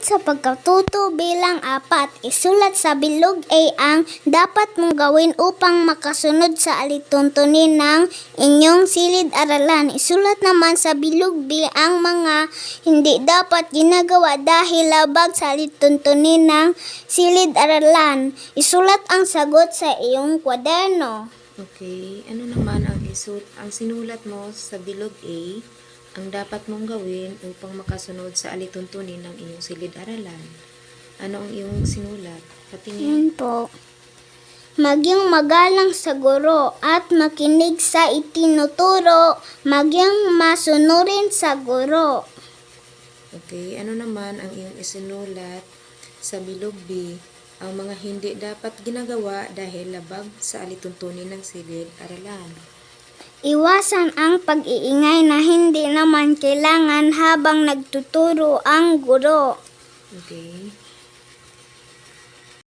Sa pagkatuto bilang apat, isulat sa bilog A ang dapat mong gawin upang makasunod sa alituntunin ng inyong silid-aralan. Isulat naman sa bilog B ang mga hindi dapat ginagawa dahil labag sa alituntunin ng silid-aralan. Isulat ang sagot sa iyong kwaderno. Okay, ano naman ang isut ang sinulat mo sa bilog A ang dapat mong gawin upang makasunod sa alituntunin ng iyong silid-aralan? Ano ang iyong sinulat? Patingin. Yun po. Maging magalang sa guro at makinig sa itinuturo, maging masunurin sa guro. Okay, ano naman ang iyong isinulat sa bilog B ang mga hindi dapat ginagawa dahil labag sa alituntunin ng silid-aralan? Iwasan ang pag-iingay na hindi naman kailangan habang nagtuturo ang guro. Okay.